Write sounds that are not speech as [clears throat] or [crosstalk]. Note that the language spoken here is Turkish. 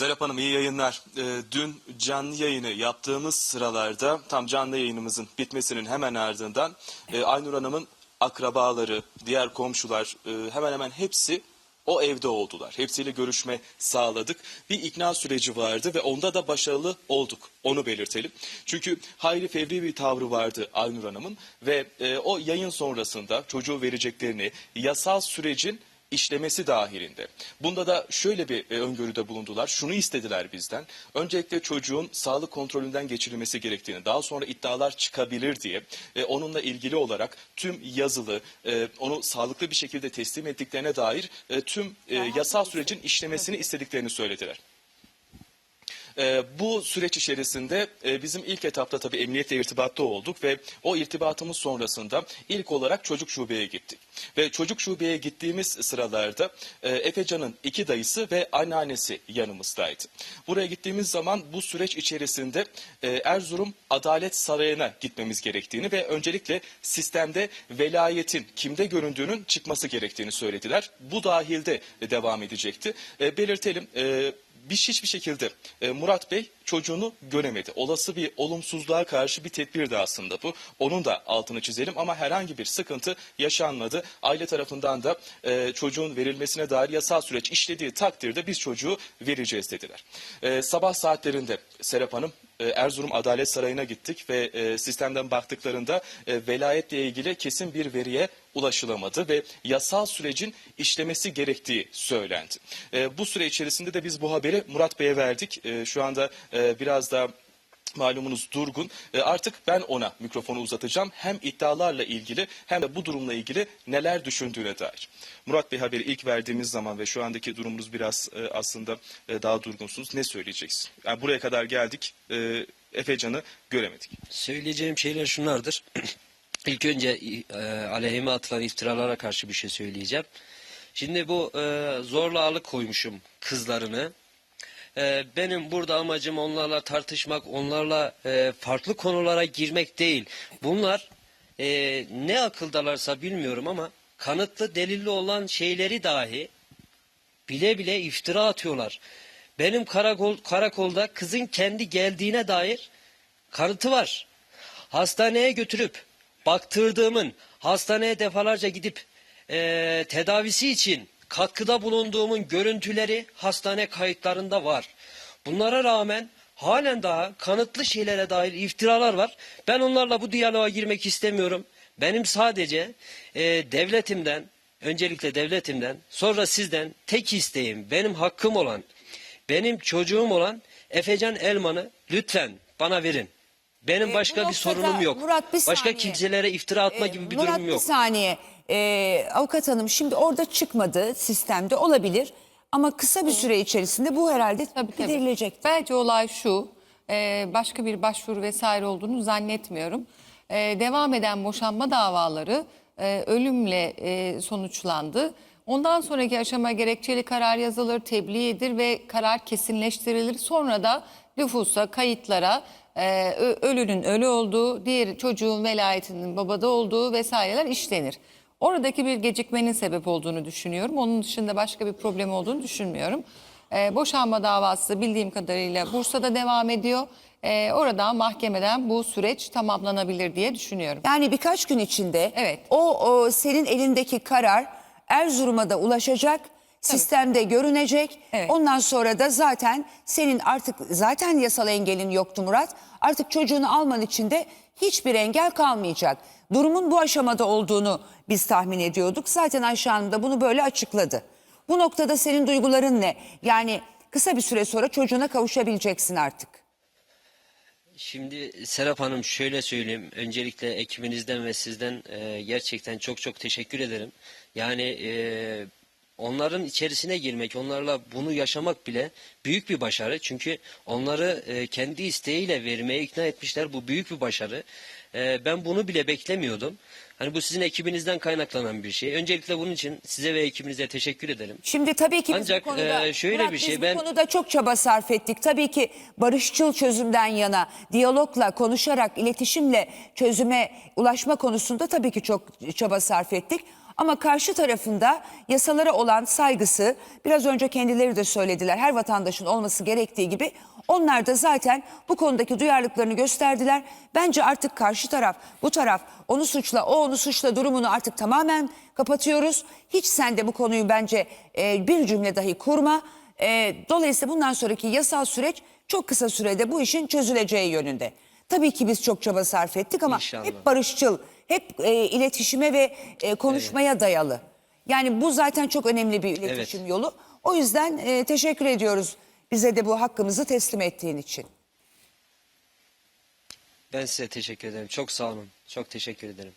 Serap Hanım iyi yayınlar. Ee, dün canlı yayını yaptığımız sıralarda tam canlı yayınımızın bitmesinin hemen ardından e, Aynur Hanım'ın akrabaları, diğer komşular e, hemen hemen hepsi o evde oldular. Hepsiyle görüşme sağladık. Bir ikna süreci vardı ve onda da başarılı olduk. Onu belirtelim. Çünkü hayli fevri bir tavrı vardı Aynur Hanım'ın ve e, o yayın sonrasında çocuğu vereceklerini yasal sürecin işlemesi dahilinde. Bunda da şöyle bir e, öngörüde bulundular. Şunu istediler bizden. Öncelikle çocuğun sağlık kontrolünden geçirilmesi gerektiğini, daha sonra iddialar çıkabilir diye e, onunla ilgili olarak tüm yazılı, e, onu sağlıklı bir şekilde teslim ettiklerine dair e, tüm e, yasal sürecin işlemesini istediklerini söylediler. Ee, bu süreç içerisinde e, bizim ilk etapta tabii emniyetle irtibatta olduk ve o irtibatımız sonrasında ilk olarak çocuk şubeye gittik. Ve çocuk şubeye gittiğimiz sıralarda e, Efecan'ın iki dayısı ve anneannesi yanımızdaydı. Buraya gittiğimiz zaman bu süreç içerisinde e, Erzurum Adalet Sarayı'na gitmemiz gerektiğini ve öncelikle sistemde velayetin kimde göründüğünün çıkması gerektiğini söylediler. Bu dahilde devam edecekti. Belirtelim... biz hiçbir şekilde e, Murat Bey çocuğunu göremedi. Olası bir olumsuzluğa karşı bir tedbir de aslında bu. Onun da altını çizelim ama herhangi bir sıkıntı yaşanmadı. Aile tarafından da e, çocuğun verilmesine dair yasal süreç işlediği takdirde biz çocuğu vereceğiz dediler. E, sabah saatlerinde Serap Hanım e, Erzurum Adalet Sarayı'na gittik ve e, sistemden baktıklarında e, velayetle ilgili kesin bir veriye ulaşılamadı ve yasal sürecin işlemesi gerektiği söylendi. Bu süre içerisinde de biz bu haberi Murat Bey'e verdik. Şu anda e, biraz da malumunuz durgun. E, artık ben ona mikrofonu uzatacağım. Hem iddialarla ilgili hem de bu durumla ilgili neler düşündüğüne dair. Murat Bey haberi ilk verdiğimiz zaman ve şu andaki durumunuz biraz e, aslında e, daha durgunsunuz. Ne söyleyeceksin? Yani buraya kadar geldik. E, Efecan'ı göremedik. Söyleyeceğim şeyler şunlardır. [clears throat] İlk önce e, aleyhime atılan iftiralara karşı bir şey söyleyeceğim. Şimdi bu e, zorla alıkoymuşum kızlarını. E, benim burada amacım onlarla tartışmak, onlarla e, farklı konulara girmek değil. Bunlar e, ne akıldalarsa bilmiyorum ama kanıtlı, delilli olan şeyleri dahi bile bile iftira atıyorlar. Benim karakol, karakolda kızın kendi geldiğine dair kanıtı var. Hastaneye götürüp baktırdığımın, hastaneye defalarca gidip eee, tedavisi için katkıda bulunduğumun görüntüleri hastane kayıtlarında var. Bunlara rağmen halen daha kanıtlı şeylere dair iftiralar var. Ben onlarla bu diyaloğa girmek istemiyorum. Benim sadece eee, devletimden, öncelikle devletimden, sonra sizden tek isteğim, benim hakkım olan, benim çocuğum olan Efecan Elman'ı lütfen bana verin. Benim Ee, başka bir noktada sorunum yok. Murat, bir başka saniye. kimselere iftira atma Ee, gibi bir Murat durumum yok. bir saniye. Ee, avukat hanım şimdi orada çıkmadı sistemde olabilir. Ama kısa bir süre içerisinde bu herhalde Tabii, tabii. giderilecek. Bence olay şu, e, başka bir başvuru vesaire olduğunu zannetmiyorum. E, devam eden boşanma davaları e, ölümle e, sonuçlandı. Ondan sonraki aşama gerekçeli karar yazılır, tebliğ ve karar kesinleştirilir. Sonra da nüfusa, kayıtlara e, ölünün ölü olduğu, diğer çocuğun velayetinin babada olduğu vesaireler işlenir. Oradaki bir gecikmenin sebep olduğunu düşünüyorum. Onun dışında başka bir problem olduğunu düşünmüyorum. Ee, boşanma davası bildiğim kadarıyla Bursa'da devam ediyor. Ee, oradan mahkemeden bu süreç tamamlanabilir diye düşünüyorum. Yani birkaç gün içinde Evet. o, o senin elindeki karar Erzurum'a da ulaşacak. Sistemde görünecek. Evet. Ondan sonra da zaten senin artık zaten yasal engelin yoktu Murat. Artık çocuğunu alman için de hiçbir engel kalmayacak. Durumun bu aşamada olduğunu biz tahmin ediyorduk. Zaten Ayşe Hanım da bunu böyle açıkladı. Bu noktada senin duyguların ne? Yani kısa bir süre sonra çocuğuna kavuşabileceksin artık. Şimdi Serap Hanım şöyle söyleyeyim. Öncelikle ekibinizden ve sizden e, gerçekten çok çok teşekkür ederim. Yani e, onların içerisine girmek, onlarla bunu yaşamak bile büyük bir başarı. Çünkü onları e, kendi isteğiyle vermeye ikna etmişler. Bu büyük bir başarı. E, ben bunu bile beklemiyordum. Hani bu sizin ekibinizden kaynaklanan bir şey. Öncelikle bunun için size ve ekibinize teşekkür ederim. Şimdi tabii ki biz Ancak, bu konuda, e, şöyle Murat, bir şey, biz ben- bu konuda çok çaba sarf ettik. Tabii ki barışçıl çözümden yana, diyalogla, konuşarak, iletişimle çözüme ulaşma konusunda tabii ki çok çaba sarf ettik. Ama karşı tarafında yasalara olan saygısı biraz önce kendileri de söylediler. Her vatandaşın olması gerektiği gibi onlar da zaten bu konudaki duyarlılıklarını gösterdiler. Bence artık karşı taraf, bu taraf onu suçla, o onu suçla durumunu artık tamamen kapatıyoruz. Hiç sen de bu konuyu bence e, bir cümle dahi kurma. E, dolayısıyla bundan sonraki yasal süreç çok kısa sürede bu işin çözüleceği yönünde. Tabii ki biz çok çaba sarf ettik ama İnşallah. hep barışçıl, hep e, iletişime ve e, konuşmaya dayalı. Yani bu zaten çok önemli bir iletişim yolu. O yüzden e, teşekkür ediyoruz bize de bu hakkımızı teslim ettiğin için. Ben size teşekkür ederim. Çok sağ olun. Çok teşekkür ederim.